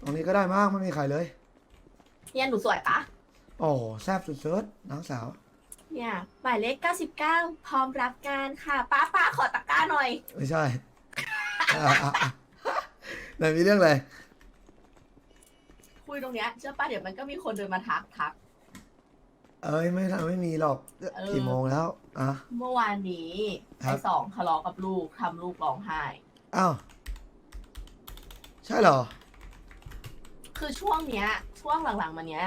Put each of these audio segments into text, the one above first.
ตรงนี้ก็ได้มากไม่มีใครเลย เนี่ยหนูสวยปะโอ้แซ่บสุดๆน้องสาว เนี่ยหมายเลข99 พร้อมรับงานค่ะป้าป้าขอตะกร้าหน่อย ไม่ใช่อะอะอะไหนมีเรื่องอะไร คุยตรงเนี้ยเชื่อป้าเดี๋ยวมันก็มีคนเดินมาทักทัก เอ้ยไม่ทันไม่มีหรอกเออ กี่โมงแล้วอะ เมื่อวานนี้ครัไอ้บ สองทะเลาะกับลูกทำลูกร้องไห้ อ้าวใช่เหรอ คือช่วงเนี้ย ช่วงหลังๆมาเนี้ย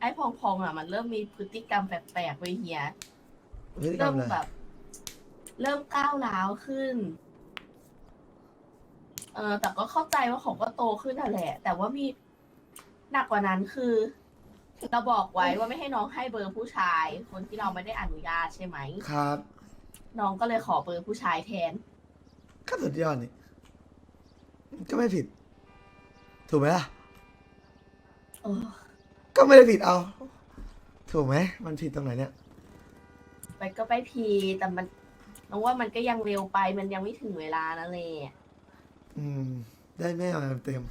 ไอ้พองพองๆอะมันเริ่มมีพฤติกรรมแปลกๆไปเฮียพฤติกรเริ่รมมอะไรแบบ เริ่มก้าวร้าวขึ้น เออแต่ก็เข้าใจว่าเขาก็โตขึ้นนั่นแหละ แต่ว่ามีหนักกว่านั้นคือ เราบอกไว้ว่าไม่ให้น้องให้เบอร์ผู้ชาย คนที่เราไม่ได้อนุญาตใช่ไหม ครับน้องก็เลยขอเบอร์ผู้ชายแทน ก็สุดยอดนี่ก็ไม่ผิด ถูกไหมล่ะ เออ ก็ไม่ได้ผิดเอา ถูกไหมมันผิดตรงไหนเนี่ยไปก็ไปพีแต่มันน้องว่ามันก็ยังเร็วไป มันยังไม่ถึงเวลานั่นเลยอืม ได้แม่มาเต็ม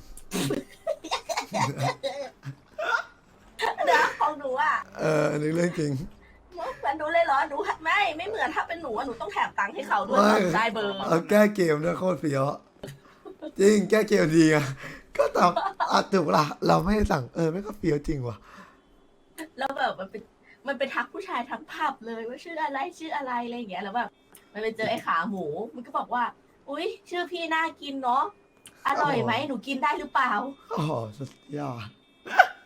เดี๋ยวของหนูอะ ๆ เอออันนี้เรื่องจริง มันหนูเลยเหรอหนูไม่ไม่เหมือนถ้าเป็นหนูอะหนูต้องแถมตังค์ให้เขาด้วยไม่หนูได้เบอร์เอาแก้เกมด้วยโคตรเฟี้ยวอะจริงแก้เกมดีอะก็ตามอะถูกละเราไม่ได้สั่งเออไม่ก็เฟี้ยวจริงว่ะ แล้วแบบมันเป็นมันไปทักผู้ชายทั้งผับเลยว่าชื่ออะไรชื่ออะไรอะไรอย่างเงี้ยแล้วแบบมันไปเจอไอ้ขาหมู มันก็บอกว่า อุ้ยชื่อพี่น่ากินเนาะอร่อยไหมหนูกินได้หรือเปล่าโอ้โหสุดยอดเออ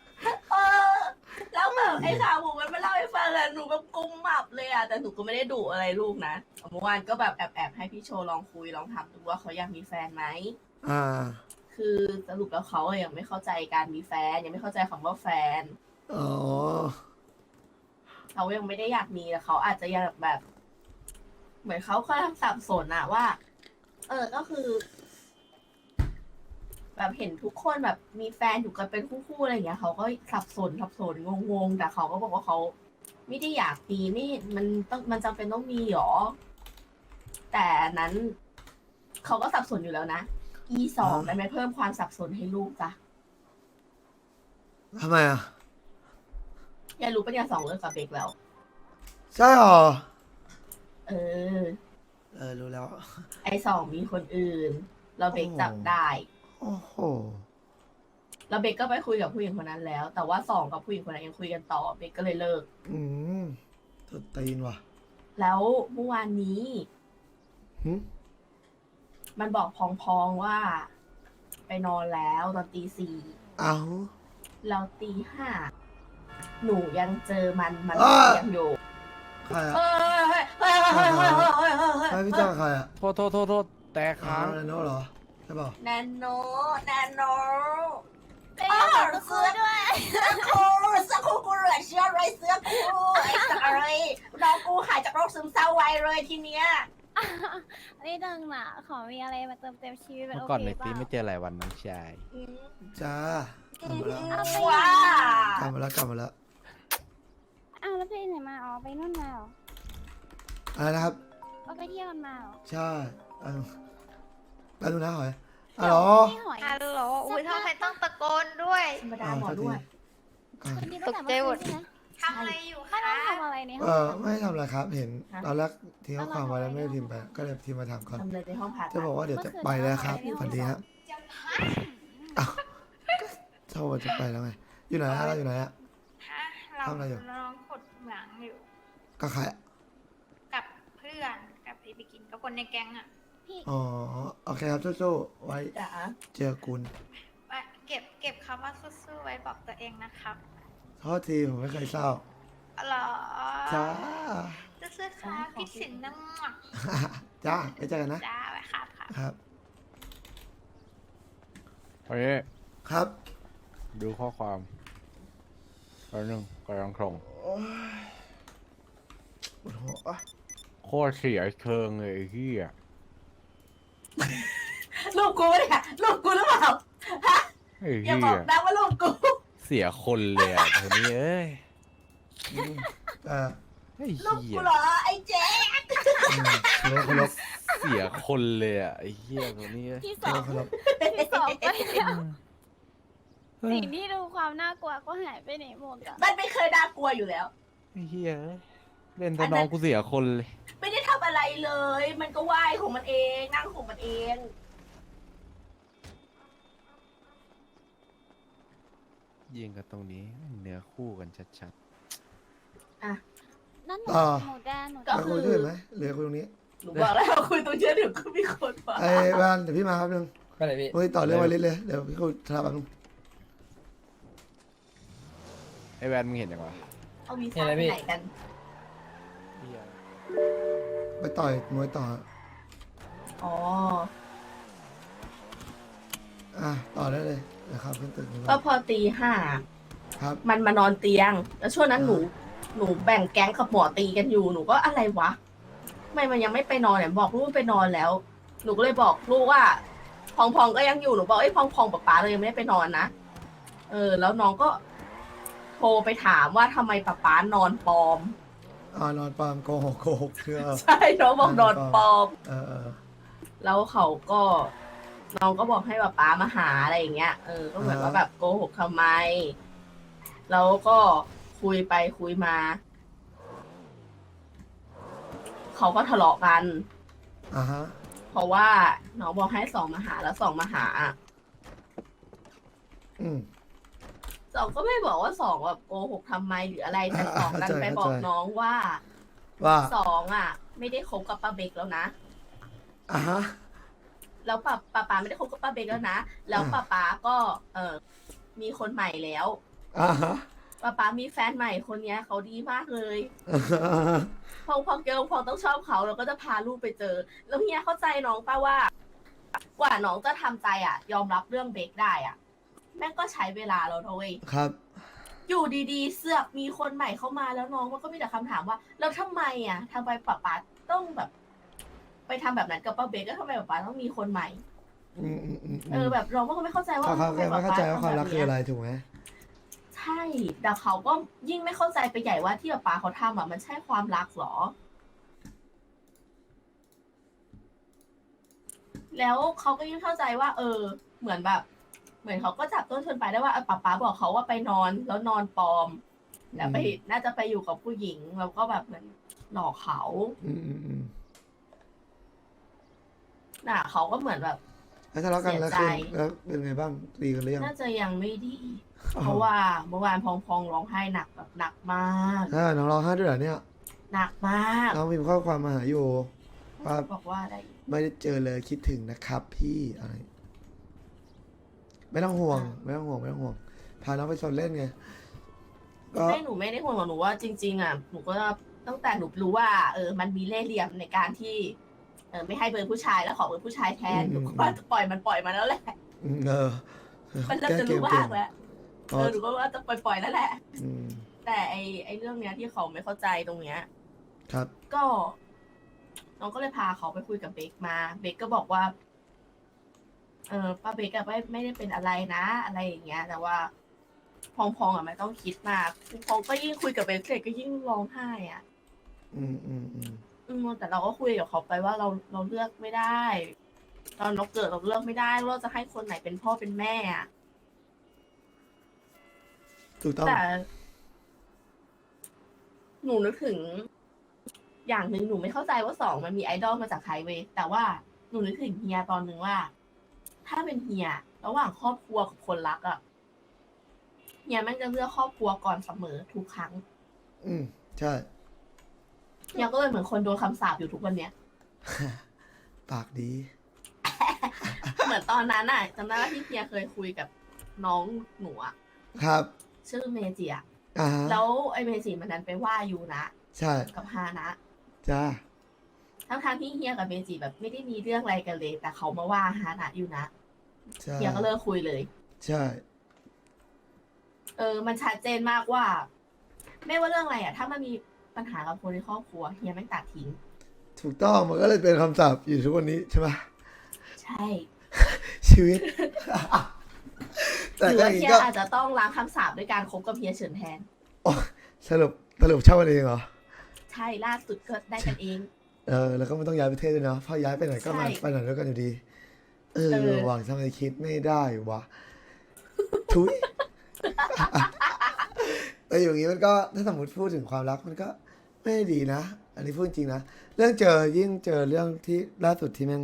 แล้วแบบไอ้ขาหมูมันมาเล่าให้ฟังอะหนูแบบกุมหมับเลยอะแต่หนูก็ไม่ได้ดุอะไรลูกนะเมื่อวานก็แบบแอบแอบๆให้พี่โชว์ลองคุยลองถามดูว่าเขาอยากมีแฟนไหม อ่าคือสรุปแล้วเขาอะยังไม่เข้าใจการมีแฟน ยังไม่เข้าใจคำว่าแฟน อ๋อเขายังไม่ได้อยากมีแต่เขาอาจจะยังแบบ เหมือนเขากำลังสับสนอะว่า เออก็คือ แบบเห็นทุกคนแบบมีแฟนอยู่กันเป็นคู่ๆอะไรอย่างเงี้ยเขาก็สับสนสับสนงงๆแต่เขาก็บอกว่าเขาไม่ได้อยากมีไม่มันต้องมันจำเป็นต้องมีหรอ แต่นั้นเขาก็สับสนอยู่แล้วนะ e สองได้ไหมเพิ่มความสับสนให้ลูกจ้ะทำไมอะอย่ารู้ปะเนี่ยสองเลิกกับเบกแล้ว ใช่เหรอ เออ เออรู้แล้ว ไอสองมีคนอื่น เราเบกโอ้จับได้ โอ้โห แล้วเบกก็ไปคุยกับผู้หญิงคนนั้นแล้ว แต่ว่าสองกับผู้หญิงคนนั้นยังคุยกันต่อเบกก็เลยเลิก อืมตัดตีนว่ะแล้วเมื่อวานนี้หมันบอกพองๆว่า ไปนอนแล้วตอนตีสี่เอาเราตีห้าหนูยังเจอมันมันยังอยู่ใครอะใครพี่จ้าใครอะโทษโทษโทษโทษแต่ค้าง เอาเรโน่เหรอ ใช่เปล่าแนนโนแนนโนเป็นอย่างกับกูด้วยโอ้เสื้อคู่กูเหลือเชื่อเลยเสื้อคู่ไอ้สักอะไรน้องกูหายจากโรคซึมเศร้าไวเลยทีเนี้ยนี่ดังน่ะ ขอมีอะไรมาเติมเต็มชีวิตเป็นเมื่โออก่อนเคในเปตีล่าไม่เจอหลายวันน้องชายอืมจ้ากลับมาแล้วเอาไปว้ากลับมาแล้วกลับมาแล้วอ้าวแล้วไปไหนมาอ๋อไปนู่นมาเหรออะไรนะครับ เอาไปเที่ยวกันมาเหรอใช่เออ ไปดูนะหอยอ๋อไม่หอยฮัลโหลอุ้ยทำไมต้องตะโกนด้วยธรรมดาหมอด้วยอ่าคนนี้ตั้งแต่ตกใจหมเมื่อดคืนใช่ไหมทำอะไรอยู่ไม่คะได้ทำอะไรในห้เอองอไม่ทำอะไรครับเห็นฮะตอนแรกทิ้งข้อความไว้แล้วไม่ได้พิมพ์ไปก็เลยพิมพ์มาถามก่อนทำเลยในห้องผ่าจะตัดบอกว่าเดี๋ยวจะไปแล้วครับฝันดีครับอ้าวเท่าว่าจะไปแล้วไงอยู่ไหนอะเราอยู่ไหนอะฮะเราทำอะไรอยู่ลองขดเหมืองอยู่ก็ใครอะกับเพื่อนกับพี่ไปกินกับคนในแก๊งอะ พี่อ๋อโอเคครับสู้ๆไว้จ๋าเจอกุลว่าเก็บเก็บคำว่าสู้ๆไว้บอกตัวเองนะครับโทษทีผมไม่เคยเศร้าอ๋อเหรอจ้าสู้ๆครับพี่สินน้ำหมักจ้าไปเจอกันนะ จ้าไว้ครับครับ ครับเฮ้ยครับดูข้อความแป๊บนึงกำลังส่งโอ้ยปวดหัวอะโคตรเสียเชิงเลยไอ้เหี้ย ลูกกูเนี่ยลูกกูหรือเปล่าไอ้อย่าเหี้บอยกนะว่าลูกกูเสียคนเลยอะเธอนี่เอ้ยอืมเออไอ้ลูกเหี้กูยเหรอไอ้เจ๊อืมเคารพเคารพเสียคนเลยอะไอ้เหี้ยคนนี้ที่สขอองบคุณครับที่สองไปแล้วเฮ้ยสิ่งที่ดูความน่ากลัวก็หายไปไหนหมดอะมันไม่เคยน่ากลัวอยู่แล้ว ไอ้เหี้ย เล่นแต่น้องกูเสียคนเลย ไม่ได้ทำอะไรเลย มันก็ว่ายของมันเองนั่งของมันเอง ยิงกันตรงนี้เนื้อคู่กันชัดนั่นหนูอ่าหมูแดงหนูก็ไปคืคุอยด้วยไหมเหลือคุยตรงนี้หนูบอกแล้วคุยตัวเชื่อถือก็มีคนมาไอ้บ้านเดี๋ยวพี่มาครับนึงก็เลยพี่คุยต่อเรื่องวาลิสเลยเดี๋ยวพี่คุยทราบบ้างๆไอ้แวนมึงเห็นยังวะเอาวีซ่าไปไหนกัน เหี้ยไปต่อยมวยต่อ อ๋อ อะต่อได้เลยนะครับขึ้นตึกก็พอตีห้าครับ มันมานอนเตียง แล้วช่วงนั้นหนูหนูแบ่งแก๊งกับหมอตีกันอยู่หนูก็อะไรวะทำไมมันยังไม่ไปนอนเนี่ยบอกลูกไปนอนแล้ว หนูก็เลยบอกลูกว่า พองพองก็ยังอยู่หนูบอกไอ้ยพองพองป๊าป๊าเรายังไม่ได้ไปนอนนะเออ แล้วน้องก็โทรไปถามว่าทำไมป๊าป๊านอนปลอม อ่านอนปามโกหกโกหกเชื่อใช่น้องบอกนอนปลอม เออเออ แล้วเขาก็น้องก็บอกให้ป๊าป๊ามาหาอะไรอย่างเงี้ย เออ ก็เหมือนว่า แบบโกหกทำไม แล้วก็คุยไปคุยมา เขาก็ทะเลาะกัน อ่าฮะเพราะว่าน้องบอกให้สองมาหาแล้วสองมาหา อืม สองก็ไม่บอกว่าสองแบบโกหกทำไมหรืออะไรแต่สองดันเข้าใจไปบอกเข้าใจน้องว่าว่าสองอะ ไม่ได้คบกับป้าเบกแล้วนะอ่าฮะแล้วป้าป้าป๊าไม่ได้คบกับป้าเบกแล้วนะแล้วอ่าป้าป๊าก็เออมีคนใหม่แล้วอ่าฮะป้าป๊ามีแฟนใหม่คนเนี้ยเขาดีมากเลยอ่าฮะพองพองเกลพองต้องชอบเขาเราก็จะพาลูกไปเจอ แล้วเฮียเข้าใจน้องป้าว่า กว่าน้องจะทำใจอะ ยอมรับเรื่องเบกได้อะ แม่งก็ใช้เวลาแล้วนะเว้ย ครับ อยู่ดีๆ เสือกมีคนใหม่เข้ามาแล้วน้องมันก็มีแต่คำถามว่า แล้วทำไมอะทำไมป้าป๊าต้องแบบ ไปทำแบบนั้นกับป้าเบกแล้วทำไมป้าป๊าต้องมีคนใหม่ อืมอืมอืมเออแบบเราก็ไม่เข้าใจว่าเขาเขาทำไมไม่เข้าใจว่าความรักคือทำแบบอะไรเนี้ยถูกไหมใช่แต่เขาก็ยิ่งไม่เข้าใจไปใหญ่ว่าที่ป้าป๊าเขาทำอะมันใช่ความรักเหรอ แล้วเขาก็ยิ่งเข้าใจว่า เออ เหมือนแบบ เหมือนเขาก็จับต้นชนปลายได้ว่าเออป๊าป๊าบอกเขาว่าไปนอนแล้วนอนปลอม แล้วไปอืมน่าจะไปอยู่กับผู้หญิงแล้วก็แบบเหมือนหลอกเขาอืมอืมอืมน่ะเขาก็เหมือนแบบ แล้วทะเลาะกันแล้วเสีคืยนใจ แล้วเป็นไงบ้างดีกันหรือยังน่าจะยังไม่ดี เพราะว่าเมื่อวานพองพองร้องไห้หนักแบบหนักมาก อ่าน้องร้องไห้ด้วยเหรอเนี่ยหนักมากน้องมีข้อความมาหาอยู่ว่าบอกว่าอะไร ไม่ได้เจอเลยคิดถึงนะครับ พี่อะไร ไม่ต้องห่วง ไม่ต้องห่วง ไม่ต้องห่วง พาน้องไปชนเล่นไง ก็ไม่หนูไม่ได้ห่วงหรอกหนูว่าจริง ๆอะหนูก็ตั้งแต่หนูรู้ว่า เออ มันมีเล่ห์เหลี่ยมในการที่ เออไม่ให้เบอร์ผู้ชายแล้วขอเบอร์ผู้ชายแทนอืมหนูก็ว่าจะปล่อยมันปล่อยมาแล้วแหละอืมเออมันเริ่มจะรู้เก่บ้างงแล้วๆเออหนูก็ว่าจะปล่อยๆแล้วแหละ อืมแต่ไอไอเรื่องเนี้ยที่เขาไม่เข้าใจตรงเนี้ย ครับ ก็ น้องก็เลยพาเขาไปคุยกับเบคมา เบคก็บอกว่า เออป้าเบคอะไม่ไม่ได้เป็นอะไรนะ อะไรอย่างเงี้ย แต่ว่าพองพองอะไม่ต้องคิดมากพองก็ยิ่งคุยกับเบคเสร็จก็ยิ่งร้องไห้อะอืมอืมอืมอืมแต่เราก็คุยกับเขาไปว่าเราเราเลือกไม่ได้ ตอนเราเกิดเราเลือกไม่ได้ว่าเราจะให้คนไหนเป็นพ่อเป็นแม่อะถูกต้อง แต่ หนูนึกถึง อย่างหนึ่งหนูไม่เข้าใจว่าสองมันมีไอดอลมาจากใครเว้ยแต่ว่าหนูนึกถึงเฮียตอนหนึ่งว่า ถ้าเป็นเฮียระหว่างครอบครัวกับคนรักอะเฮียแม่งจะเลือกครอบครัวก่อนเสมอทุกครั้งอืมใช่เฮียก็เลยเหมือนคนโดนคำสาปอยู่ทุกวันเนี้ย ปากดี เหมือนตอนนั้นอะจำได้ว่าที่เฮียเคยคุยกับน้องหนูอะครับ ชื่อเมจิอะอ่าฮะแล้วไอเมจิมันนั้นไปว่ายูนะ ใช่ กับฮานะ จ้า ทั้งทางๆที่เฮียกับเมจิแบบไม่ได้มีเรื่องอะไรกันเลย แต่เขามาว่าฮานะอยู่นะ ใช่เฮียก็เลิกคุยเลย ใช่ เออ มันชัดเจนมากว่า ไม่ว่าเรื่องอะไรอะถ้ามันมีปัญหากับคนในครอบครัวเฮียไม่งตัดทิ้ง ถูกต้องมันก็เลยเป็นคำศัพท์อยู่ทุกวันนี้ใช่ไหมใช่ชีวิตหแต่รือก็อว่าย่างเฮีนี้ยก็อาจจะต้องล้างคำสาปด้วยการคบกับเฮียเฉินแทน สรุปสรุปเช่ากันเองเหรอ ใช่ล่าสุดก็ได้กันเอง เออแล้วก็ไม่ต้องย้ายประเทศด้วยนะเพอย้ายไปไหนก็มาใช่ ไปไหนด้วยกันอยู่ดีเออเออหวังทำไมคิดไม่ได้วะทุย แต่อย่างนี้มันก็ถ้าสมมติพูดถึงความรักมันก็ไม่ได้ดีนะ อันนี้พูดจริงนะ เรื่องเจอยิ่งเจอเรื่องที่ล่าสุดที่แม่ง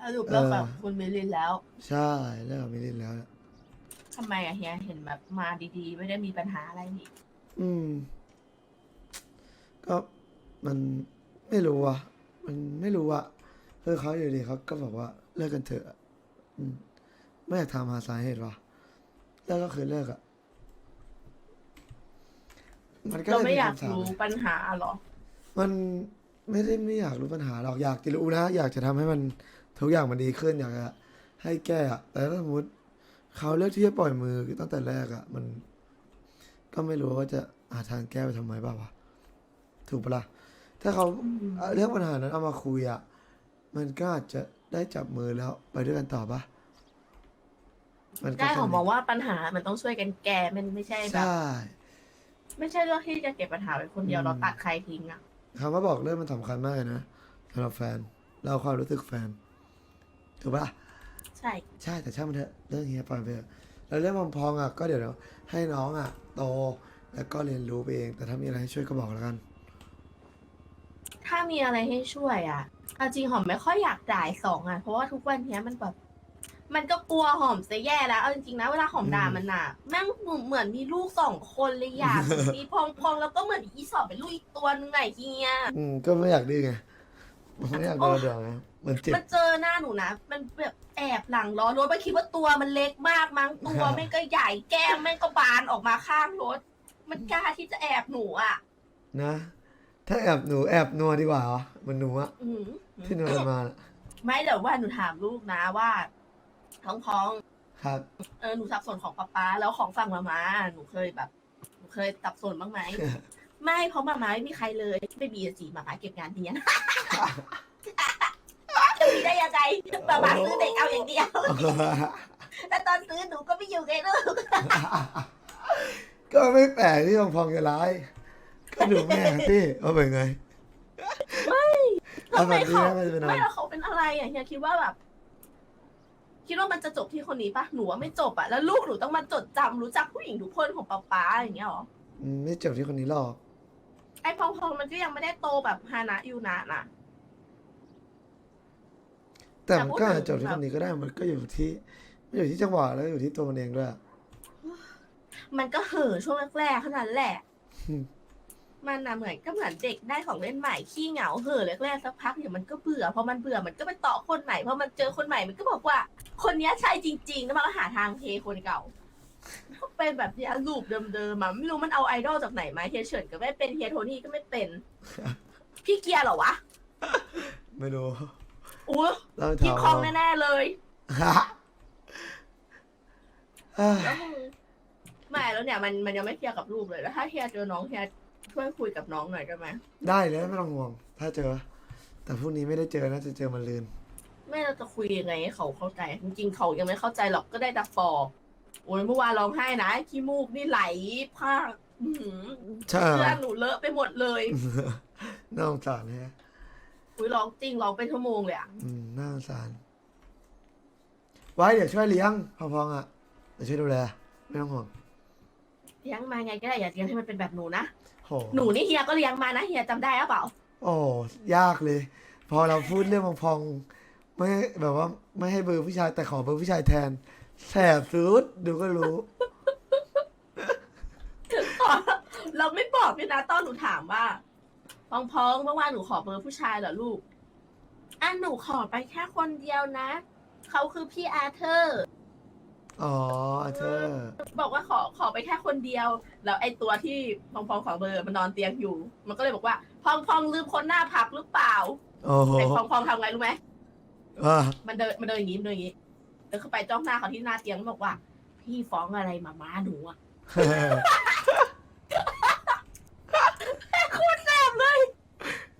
สรุปเลิกกับเออคุณมิลินแล้วใช่เรื่องกับมิลินแล้วเนี่ยทำไมอะเฮียเห็นแบบมาดีๆ ไม่ได้มีปัญหาอะไรนี่อืม ก็มัน ไม่รู้อะมันไม่รู้อะคือเขาอยู่ดีเขาก็บอกว่าเลิกกันเถอะอืมไม่อยากถามหาสาเหตุวะเลิกก็คือเลิกอะมันก็เราเลยไม่อยากคำถรู้ไง ปัญหาหรอ มันไม่ได้ไม่อยากรู้ปัญหาหรอกอยากจะรู้นะอยากจะทำให้มันทุกอย่างมันดีขึ้นอยากจะให้แก้อะแต่ถ้าสมมติเขาเลือกที่จะปล่อยมือตั้งแต่แรกอะมัน ก็ไม่รู้ว่าจะหาทางแก้ไปทำไมบ้างวะถูกปะล่ะ ถ้าเขาอืมเอาเรื่องปัญหานั้นเอามาคุยอะมันก็อาจจะได้จับมือแล้วไปด้วยกันต่อปะมันก็ได้ของแค่มองว่าปัญหามันต้องช่วยกันแก้มันไม่ใช่แบบ ใช่ ไม่ใช่เรื่องที่จะเก็บปัญหาไว้คนเดียวอืม เราตัดใครทิ้งอะคำว่าบอกเลิกมันสำคัญมากเลยนะสำหรับแฟน เราเอาความรู้สึกแฟนถูกปะใช่ ใช่แต่ช่างมันเถอะเรื่องเฮียปล่อยไปเถอะแล้วเรื่องมัมพองอะก็เดี๋ยวเราให้น้องอะโตแล้วก็เรียนรู้ไปเอง แต่ถ้ามีอะไรให้ช่วยก็บอกแล้วกัน ถ้ามีอะไรให้ช่วยอะเอาจริงหอมไม่ค่อยอยากจ่ายสองอะเพราะว่าทุกวันเนี้ยมันแบบมันก็กลัวหอมจะแย่แล้วเอาจริงๆนะเวลาหอมด่ามันอะแม่งเหมือนมีลูกสองคนเลยอยากมีพองพองๆแล้วก็เหมือนอีสอบเป็นลูกอีกตัวนึงไงเฮียอืมก็ไม่อยากดื้อไงไม่อยากโดนเดือดไงเหมือนเจ็บมันเจอหน้าหนูนะมันแบบแอบหลังล้อรถมันคิดว่าตัวมันเล็กมากมั้งตัวแม่งก็ใหญ่แก้มแม่งก็บานออกมาข้างรถ มันกล้าที่จะแอบหนูอะ นะ ถ้าแอบหนูแอบนัวดีกว่าเหรอเหมันหนูอะอืมที่นัวกันมาน่ะไม่เดี๋ยวว่าหนูถามลูกนะว่าท้องพองครับ เออหนูสับสนของป๊าป๊าแล้วของฝั่งมามาหนูเคยแบบหนูเคยสับสนบ้างไหม ไม่เพราะมามาไม่มีใครเลยไม่มีจีมามาเก็บงานเนี้ยจะมีได้ยังไงมามาซื้อเด็กเอาอย่างเดียวแต่ตอนซื้อหนูก็ไม่อยู่ไงลูกก็ไม่แปลกที่มัมพองจะร้าย ก็ดูแม่ที่ว่าเป็นไง ไม่เอาทำแบไมบนี้เขาไม่เป็นไร ไม่แล้วเขาเป็นอะไรอะเฮียคิดว่าแบบ คิดว่ามันจะจบที่คนนี้ปะหนูว่าไม่จบอะแล้วลูกหนูต้องมาจดจำรู้จักผู้หญิงทุกคนของป๊าป๊าอย่างเงี้ยหรออืมไม่จบที่คนนี้หรอก ไอ้พองพองมันก็ยังไม่ได้โตแบบฮานะยูนะนะ แต่มันก็แต่อาพูจดจะถึจบงที่แบบคนนี้ก็ได้มันก็อยู่ที่มันอยู่ที่จังหวะแล้วอยู่ที่ตัวมันเองด้วยอะ มันก็เห่อะช่วงแรกๆเท่านั้นแหละ อืม มันน่ะเหมือนก็เหมือนเด็กได้ของเล่นใหม่ขี้เหงาเห่อะแรกๆสักพักเดี๋ยวมันก็เบื่อพอมันเบื่อมันก็ไปต่อคนใหม่พอมันเจอคนใหม่มันก็บอกว่า คนเนี้ยใช่จริงๆแล้วมันก็หาทางเทคนเก่าก็เป็นแบบเนี้ยลูปเดิมๆอะไม่รู้มันเอาไอดอลจากไหนมาเฮียเฉินก็ไม่เป็นเฮียโทนี่ก็ไม่เป็น พี่เกียร์เหรอวะไม่รู้อู้เราไปพี่ถามคองแน่ๆเลยฮะเอ้ยแล้วมึงไม่แล้วเนี่ยมันมันยังไม่เคลียร์กับลูกเลยแล้วถ้าเคลียร์เจอน้องเคลียร์ ช่วยคุยกับน้องหน่อยได้ไหมได้เลยไม่ต้องห่วง ถ้าเจอ แต่พรุ่งนี้ไม่ได้เจอน่าจะเจอมันลืนไม่เราจะคุยยังไงให้เขาเข้าใจ จริงๆเขายังไม่เข้าใจหรอกก็ได้แต่ฟอบโอ้ยเมื่อวานร้องไห้นะขี้มูกนี่ไหลพากอื้อหือใช่ เสื้อหนูเลอะไปหมดเลยน่าสงสารแฮะอุ้ยร้องจริงร้องเป็นชั่วโมงเลยอะอืมน่าสงสาร ไว้เดี๋ยวช่วยเลี้ยงพอพองอะเดี๋ยวช่วยดูแล ไม่ต้องห่วง เลี้ยงมาไงก็ได้อย่าเลี้ยงให้มันเป็นแบบหนูนะโหหนูนี่เฮียก็เลี้ยงมานะเฮียจำได้หรือเปล่าโอ้ยากเลย พอเราพูดเรื่องพองพองไม่แบบว่าไม่ให้เบอร์ผู้ชายแต่ขอเบอร์ผู้ชายแทนแสบสุดดูก็รู้ เราไม่บอกเลยนะตอนหนูถามว่าพองพองเมื่อวานหนูขอเบอร์ผู้ชายเหรอลูกอะหนูขอไปแค่คนเดียวนะเขาคือพี่อาเธอร์ อ๋อเธอบอกว่าขอขอไปแค่คนเดียว แล้วไอ้ตัวที่พองพองขอเบอร์มันนอนเตียงอยู่ มันก็เลยบอกว่า พองพองลืมคนหน้าพักหรือเปล่าโอ้โหแต่พองพองทำไงรู้ไหมว่ามันเดินมันเดินอย่างนี้มันเดินอย่างนี้เดินเข้าไปจ้องหน้าเขาที่หน้าเตียงแล้วบอกว่า พี่ฟ้องอะไรมาม้าหนูอะ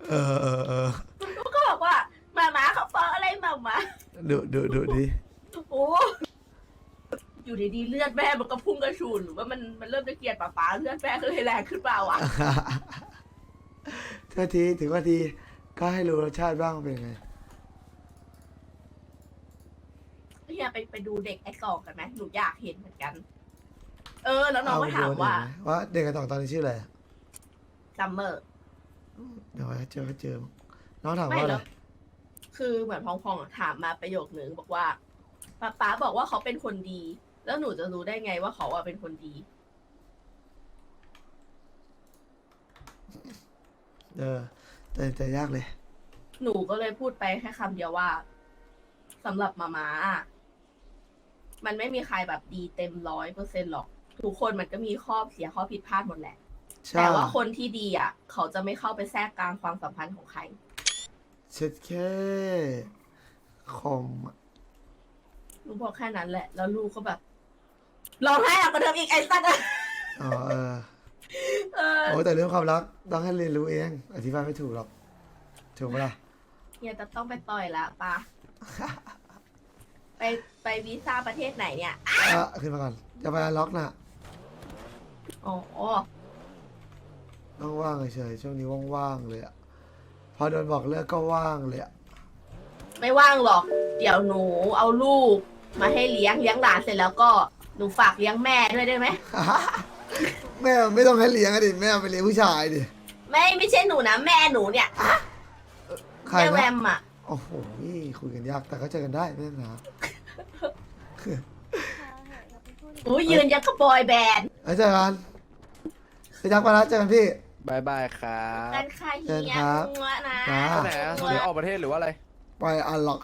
เออเออเออก็บอกว่ามาม้าเขาฟ้องอะไรมาม้าดุดุดุดิโอ้ อยู่ดีๆเลือดแม่มันก็พุ่งกระชูนหรือว่ามันมันเริ่มจะเกลียดป๋าป๋าเลือดแม่ก็เลยแรงขึ้นเปล่าอะเธเท่าทีถึงว่าทีก็ให้รู้รสชาติบ้างว่าเป็นยังไง เฮียไปไปดูเด็กไอ้สองกันไหมหนูอยากเห็นเหมือนกัน เออ แล้วน้องก็เอถามดูว่าหน่อยนะว่าเด็กกระต่องตอนนี้ชื่ออะไรซัมเมอร์ เดี๋ยวไว้เจอก็เจอมั้งน้องถามไม่ว่าอะไร แล้วคือเหมือนพองพองๆอะถามมาประโยคนึงบอกว่าป๊าป๊าบอกว่าเขาเป็นคนดี แล้วหนูจะรู้ได้ไงว่าเขาอะเป็นคนดี เออ แต่แต่ยากเลย หนูก็เลยพูดไปแค่คำเดียวว่าสำหรับมาม่าอะมันไม่มีใครแบบดีเต็มร้อยเปอร์เซ็นหรอก ทุกคนมันก็มีข้อเสียข้อผิดพลาดหมดแหละ ใช่แต่ว่าคนที่ดีอะ เขาจะไม่เข้าไปแทรกกลางความสัมพันธ์ของใคร เช็ดแค่คอมอะลูกบอกแค่นั้นแหละ แล้วลูกก็แบบ ร้องไห้หนักกว่าเดิมอีกไอ้สัตว์อะอ๋อเออเออโอ้แต่เรื่องความรักต้องให้เรียนรู้เอง อธิบายไม่ถูกหรอกถูกไหมล่ะเฮียจะต้องไปต่อยละปะไปไปวีซ่าประเทศไหนเนี่ยอะขึ้นมาก่อนจะไปล็อกนะอ๋อต้องว่างเฉยๆช่วงนี้ว่างๆเลยอะพอโดนบอกเลิกก็ว่างเลยอะไม่ว่างหรอก เดี๋ยวหนูเอาลูกมาให้เลี้ยงเลี้ยงหลานเสร็จแล้วก็ หนูฝากเลี้ยงแม่ด้วยได้ไหม แม่ไม่ต้องให้เลี้ยงอะดิแม่เอาไปเลี้ยงผู้ชายดิไม่ไม่ใช่หนูนะแม่หนูเนี่ยใครแม่แวนะมอะ โอ้โหนี่คุยกันยากแต่ก็เจอกันได้ไม่เป็นปัญหาอุ้ยยืนยังกระบอยแบนด์แล้วเจอกันไปจักรมาแล้วเจอกันพี่ บายบายครับกันค่ะเชิเฮีญยครับ งัวนะจ้าไปไหนอะเดี๋ยวออกประเทศหรือว่าอะไร ไปอันล็อก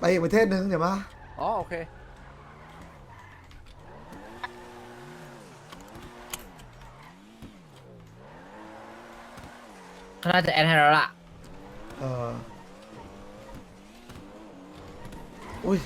ไปอีกประเทศหนึ่งเดี๋ยวมาอ๋อโอเค เขาน่าจะแอดให้แล้วล่ะเอออุ้ย